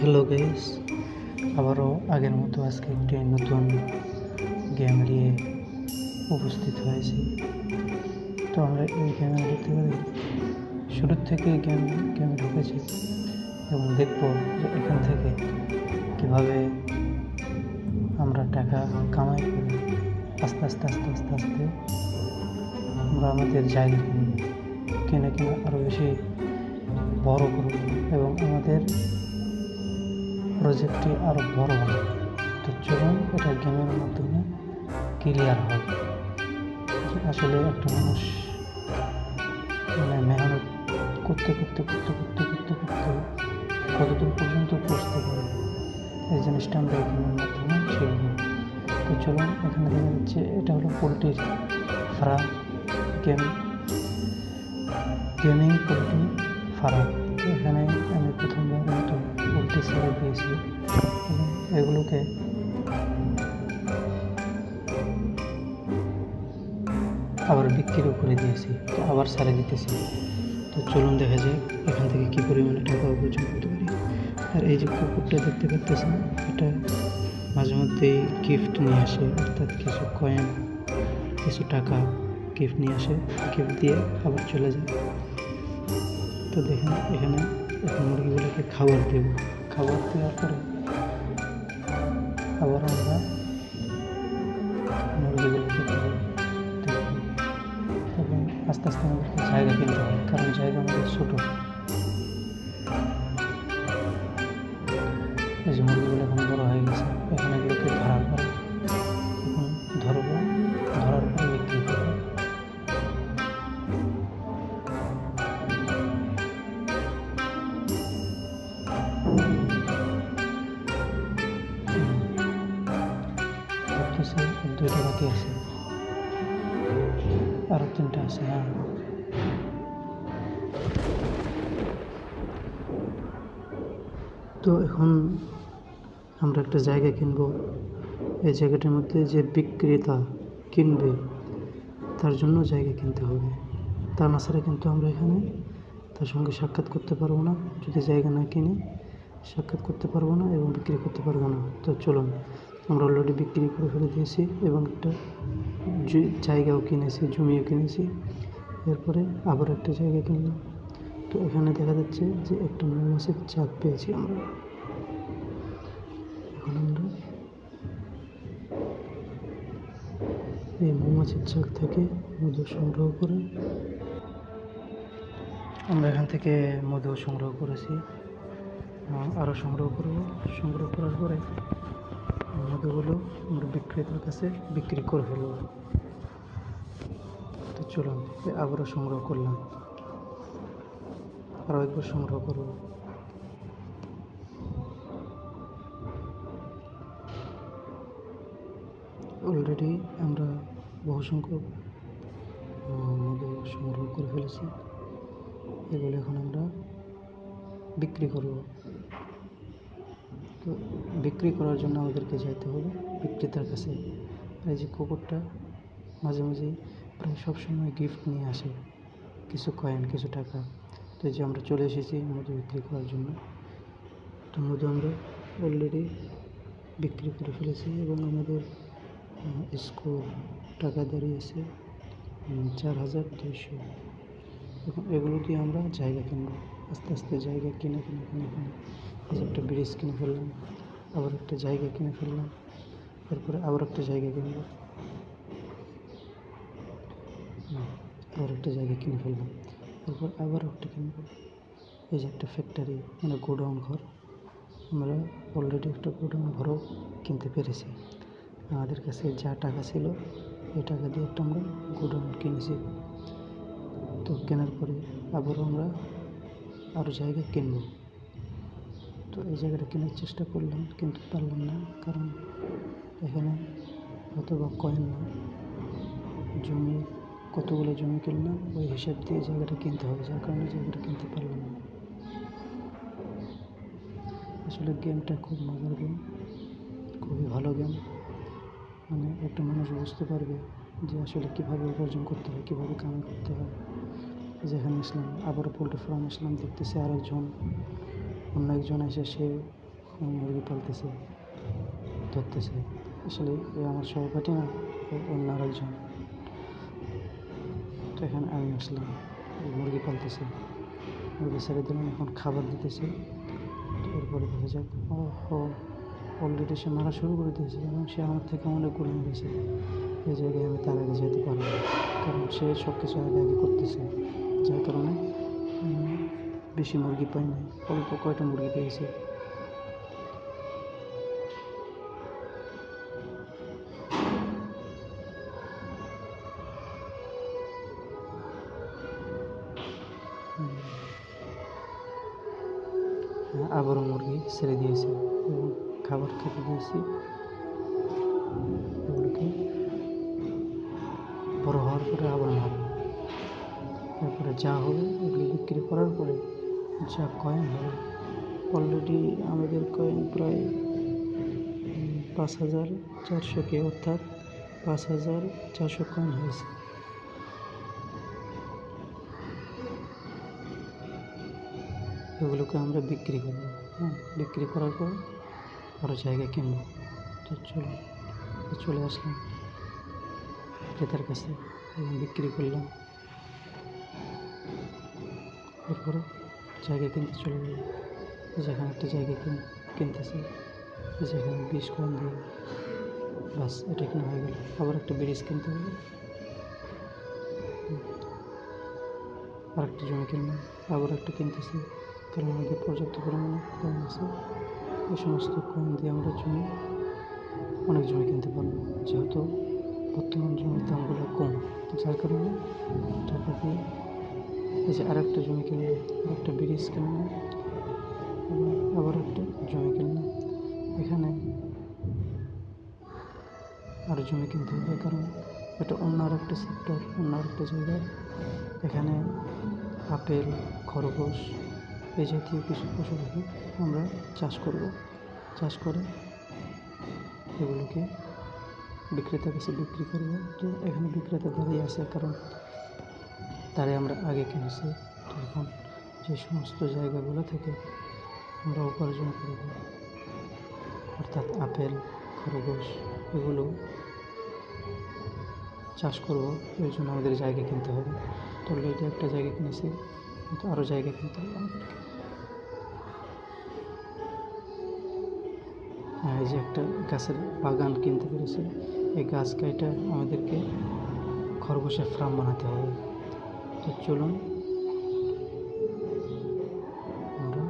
Hello guys আবারও আগের মতো আজকে একটি নতুন গেম নিয়ে উপস্থিত হয়েছি। তো আমরা এই গেমে দেখতে পারি। শুরুর থেকে গেম গেমে ঢুকেছি এবং দেখব যে এখান থেকে কীভাবে আমরা টাকা কামাই করি। আস্তে আস্তে আস্তে আস্তে আস্তে আমরা আমাদের জায়গা কিনে কিনে আরও বেশি বড় করব এবং আমাদের প্রজেক্টটি আরও বড় হবে। তো চলুন, এটা গেমের মাধ্যমে ক্লিয়ার হবে যে আসলে একটা মানুষ মানে মেহনত করতে করতে করতে করতে করতে করতে কতদূর পর্যন্ত পৌঁছতে পারে? এই জিনিসটা আমরা গেমের মাধ্যমে শিখব তো চলুন, এখানে দেখা যাচ্ছে এটা হলো পোলট্রির farm. Game, gaming poultry farm. এখানে আমি প্রথমবার মতো পোলট্রি ছেড়ে দিয়েছি এগুলোকে আবার বিক্রিও করে দিয়েছি, তো আবার সারে দিতেছি। তো চলুন দেখা যায় এখান থেকে কী পরিমাণে টাকা উপার্জন করতে পারি। আর এই যে কুকুরটা দেখতে পাচ্ছেন এটা মাঝে মধ্যেই গিফট নিয়ে আসে, অর্থাৎ কিছু কয়েন কিছু টাকা গিফট নিয়ে আসে গিফট দিয়ে আবার চলে যায়। তো দেখেন, এখানে মুরগিগুলোকে খাবার দেব। খাবার দেওয়ার পরে আবার আমরা মুরগিগুলোকে এবং আস্তে আস্তে আমাদেরকে জায়গা কিনতে হবে, কারণ জায়গা আমাদের ছোটো। এই যে মুরগিগুলো এখন বড় হয়ে গেছে, এখন দুইটা বাকি আছে। আরও তিনটা আছে হ্যাঁ। তো এখন আমরা একটা জায়গা কিনবো। এই জায়গাটার মধ্যে যে বিক্রেতা কিনবে, তার জন্য জায়গা কিনতে হবে। তা না ছাড়া কিন্তু আমরা এখানে তার সঙ্গে সাক্ষাৎ করতে পারব না। যদি জায়গা না কিনি, সাক্ষাৎ করতে পারব না এবং বিক্রি করতে পারব না। তো চলুন আমরা অলরেডি বিক্রি করে ফেলে দিয়েছি এবং একটা জায়গাও কিনেছি, জমিও কিনেছি। এরপরে আবার একটা জায়গা কিনলাম। তো এখানে দেখা যাচ্ছে যে একটা মৌমাছির চাক পেয়েছি আমরা। এখন আমরা এই মৌমাছির চাক থেকে মধু সংগ্রহ করে আমরা এখান থেকে মধু সংগ্রহ করেছি। আরও সংগ্রহ করব। সংগ্রহ করার পরে মধুগুলো আমরা বিক্রেতার কাছে বিক্রি করে ফেলব তো চলুন আবারও সংগ্রহ করলাম। আরও একবার সংগ্রহ করব অলরেডি আমরা বহু সংখ্যক মধু সংগ্রহ করে ফেলেছি। এগুলো এখন আমরা বিক্রি করব। তো বিক্রি করার জন্য আমাদেরকে যেতে হবে। বিক্রেতার কাছে। এই যে কুকুরটা, মাঝে মাঝে প্রায় সবসময় গিফট নিয়ে আসে। কিছু কয়েন কিছু টাকা। তো এই যে আমরা চলে এসেছি মধু বিক্রি করার জন্য। তো মধু আমরা অলরেডি বিক্রি করে ফেলেছি এবং আমাদের স্কোর টাকা দাঁড়িয়েছে চার হাজার দুইশো। এখন এগুলো দিয়ে আমরা জায়গা কিনবো। আস্তে আস্তে জায়গা কিনে কিনে কিনে কিনে। একটা ব্রিজ কিনে ফেললাম, আবার একটা জায়গা কিনে ফেললাম, এরপরে আবার একটা জায়গা কিনবো। আবার একটা জায়গা কিনে ফেললাম, এরপর আবার একটা কিনবো। এই যে একটা ফ্যাক্টরি মানে গোডাউন ঘর, আমরা অলরেডি একটা গোডাউন ঘরও কিনতে পেরেছি। আমাদের কাছে যা টাকা ছিল, এই টাকা দিয়ে একটা আমরা গোডাউন কিনেছি। তো কেনার পরে আবারও আমরা আরও জায়গা কিনব। তো এই জায়গাটা কেনার চেষ্টা করলাম, কিন্তু পারলাম না, কারণ এখানে অথবা কয়েন না, জমি, কতগুলো জমি কিনলাম, ওই হিসাব দিয়ে জায়গাটা কিনতে হবে, যার কারণে জায়গাটা কিনতে পারলাম না। আসলে গেমটা খুব মজার গেম খুবই ভালো গেম মানে একটা মানুষ বুঝতে পারবে যে আসলে কীভাবে উপার্জন করতে হয়, কীভাবে কামাই করতে হয়। যেখানে আসলাম আবারও পোলট্রি ফার্ম আসলাম, দেখতেছি আরেকজন অন্য একজন এসে সে মুরগি পালতেছে, ধরতেছে। আসলে এ আমার সহপাঠী না অন্য আরেকজন। তো এখানে আমি আসলাম, মুরগি পালতেছে। মুরগি ছেড়ে দিলাম, এখন খাবার দিতেছে। এরপরে দেখা যাক ও অলরেডি সে মারা শুরু করে দিয়েছে এবং সে আমার থেকে অনেকগুলো মেরেছে এই জায়গায় আমি তার আগে যেতে পারব না, কারণ সে সব কিছু আগে আগে করতেছে। যার কারণে বেশি মুরগি পাই নাই অল্প কয়টা মুরগি পেয়েছে। হ্যাঁ, আবারও মুরগি ছেড়ে দিয়েছে এবং খাবার খেতে দিয়েছি এগুলোকে বড় হওয়ার পরে আবার মারব তারপরে যা হবে এগুলো বিক্রি করার পরে যা কয়েন হবে অলরেডি আমাদের কয়েন প্রায় পাঁচ হাজার চারশো কে, অর্থাৎ পাঁচ হাজার চারশো কয়েন হয়েছে। এগুলোকে আমরা বিক্রি করব হ্যাঁ বিক্রি করার পর আরও জায়গা কিনবো। তো চলো চলে আসলাম ক্রেতার কাছে, এবং বিক্রি করলাম। এরপরে জায়গা কিনতে চলে গেলাম যেখানে একটা জায়গা কিন, কিনতেছে। যেখানে বিশ কম দিয়ে বাস এটা কিনা হয়ে গেল। আবার একটা ব্রিজ কিনতে হবে। আর একটা জমি কিনলাম আবার একটা কিনতেছি। কারণ আমাদের পর্যাপ্ত পরিমাণে কম আছে। এই সমস্ত কম দিয়ে আমরা জমি, অনেক জমি কিনতে পারব। যেহেতু বর্তমান জমির দামগুলো কম। যার কারণে টাকা দিয়ে যে আর একটা জমি কিনলাম একটা ব্রিজ কিনলাম, আবার একটা জমি কিনলাম। এখানে আরও জমি কিনতে হবে, কারণ এটা অন্য আর একটা সেক্টর অন্য আর একটা জায়গা এখানে আপেল, খরগোশ, এই জাতীয় কিছু পশু পাখি আমরা চাষ করব। চাষ করে এগুলোকে বিক্রেতার কাছে বিক্রি করব। তো এখানে বিক্রেতা দাঁড়িয়ে আছে, কারণ তারে আমরা আগে কিনেছি তো এখন যে সমস্ত জায়গাগুলো থেকে আমরা উপার্জন করব, অর্থাৎ আপেল, খরগোশ, এগুলো চাষ করব এর জন্য আমাদের জায়গা কিনতে হবে। তো অলরেডি একটা জায়গা কিনেছি, কিন্তু আরও জায়গা কিনতে হবে। হ্যাঁ এই যে একটা গাছের বাগান কিনতে পেরেছি। এই গাছ কাইটা আমাদেরকে খরগোশের ফার্ম বানাতে হবে। তো চলুন। আমরা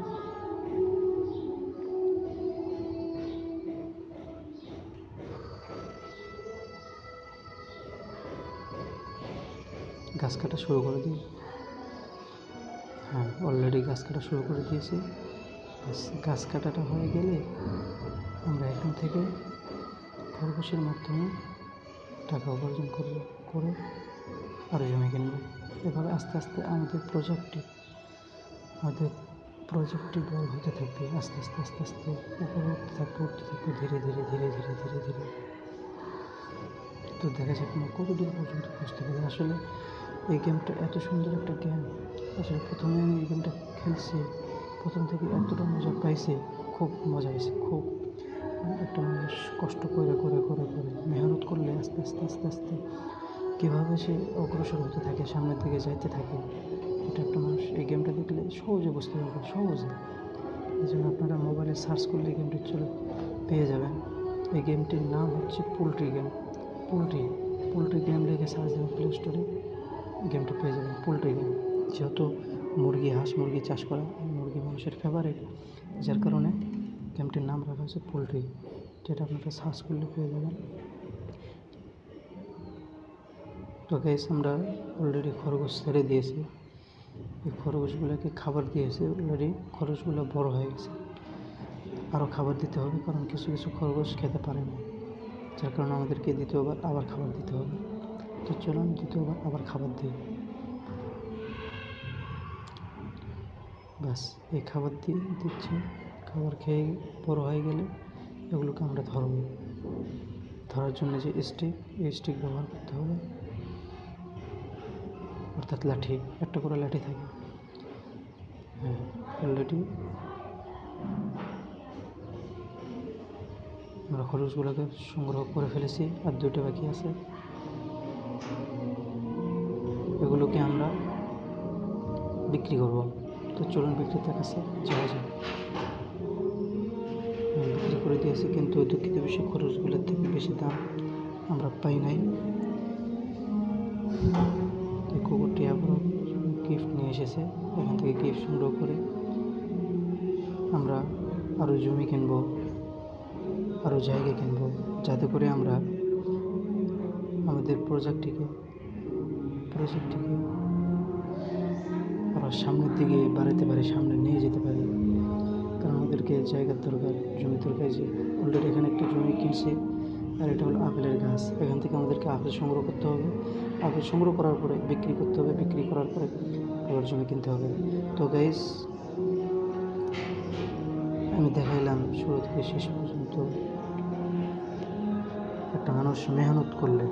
গাছ কাটা শুরু করে দিই। হ্যাঁ অলরেডি গাছ কাটা শুরু করে দিয়েছি। গাছ কাটাটা হয়ে গেলে আমরা এখান থেকে খরগোশের মাধ্যমে টাকা উপার্জন করব, করে আরও জমি কিনব। এভাবে আস্তে আস্তে আমাদের প্রজেক্টটি আমাদের প্রজেক্টটি বড় হতে থাকবে, আস্তে আস্তে আস্তে আস্তে, উপরে উঠতে থাকবে উঠতে থাকবে, ধীরে ধীরে ধীরে ধীরে ধীরে ধীরে। তো দেখা যাক আমরা কত দূর পর্যন্ত পৌঁছতে পারি। আসলে এই গেমটা এত সুন্দর একটা গেম। আসলে প্রথমে আমি এই গেমটা খেলছি, প্রথম থেকে এতটা মজা পাইছি, খুব মজা হয়েছে, খুব। একটা মানুষ কষ্ট করে করে করে করে, মেহনত করলে আস্তে আস্তে আস্তে আস্তে কীভাবে সে অগ্রসর হতে থাকে, সামনের দিকে যাইতে থাকে, এটা একটা মানুষ এই গেমটা দেখলে সহজে বুঝতে পারবে, সহজে। এই জন্য আপনারা মোবাইলে সার্চ করলে গেমটি চলে, পেয়ে যাবেন। এই গেমটির নাম হচ্ছে poultry game poultry poultry game লিখে সার্চ দেবেন প্লে স্টোরে গেমটা পেয়ে যাবেন, পোলট্রি গেম যেহেতু মুরগি, হাঁস মুরগি চাষ করা মুরগি মানুষের ফেভারিট যার কারণে গেমটির নাম রাখা হয়েছে পোলট্রি। যেটা আপনারা সার্চ করলে পেয়ে যাবেন। তো আমরা অলরেডি খরগোশ ছেড়ে দিয়েছি। এই খরগোশগুলোকে খাবার দিয়েছে অলরেডি খরগোশগুলো বড় হয়ে গেছে। আরও খাবার দিতে হবে, কারণ কিছু কিছু খরগোশ খেতে পারে না। যার কারণে আমাদেরকে দ্বিতীয়বার আবার খাবার দিতে হবে। তো চলুন দ্বিতীয়বার আবার খাবার দিই। ব্যাস, এই খাবার দিয়ে দিচ্ছি। খাবার খেয়ে বড় হয়ে গেলে এগুলোকে আমরা ধরব। ধরার জন্য যে স্টিক এই স্টিক ব্যবহার করতে হবে। অর্থাৎ লাঠি, একটা করে লাঠি থাকে। হ্যাঁ লাঠি। আমরা খরচগুলোকে সংগ্রহ করে ফেলেছি, আর দুটো বাকি আছে। এগুলোকে আমরা বিক্রি করব। তো চলুন বিক্রেতার কাছে যাওয়া যায় আমি বিক্রি করে দিয়েছি, কিন্তু দুঃখিত বেশি খরচগুলোর থেকে বেশি দাম আমরা পাই নাই। কুকুরটি আবার গিফট নিয়ে এসেছে। ওখান থেকে গিফট সংগ্রহ করে আমরা আরও জমি কিনবো, আরও জায়গা কিনবো, যাতে করে আমরা আমাদের প্রজেক্টটিকে প্রজেক্টটিকে আবার সামনের দিকে বাড়াতে পারি, সামনে নিয়ে যেতে পারি। কারণ আমাদেরকে জায়গার দরকার জমি দরকার যে অলরেডি এখানে একটা জমি কিনছে, আর এটা হলো আপেলের গাছ। এখান থেকে আমাদেরকে আপেল সংগ্রহ করতে হবে। আপেল সংগ্রহ করার পরে, বিক্রি করতে হবে, বিক্রি করার পরে আবার জমি কিনতে হবে। তো গাইস আমি দেখাইলাম শুরু থেকে শেষ পর্যন্ত। একটা মানুষ মেহনত করলে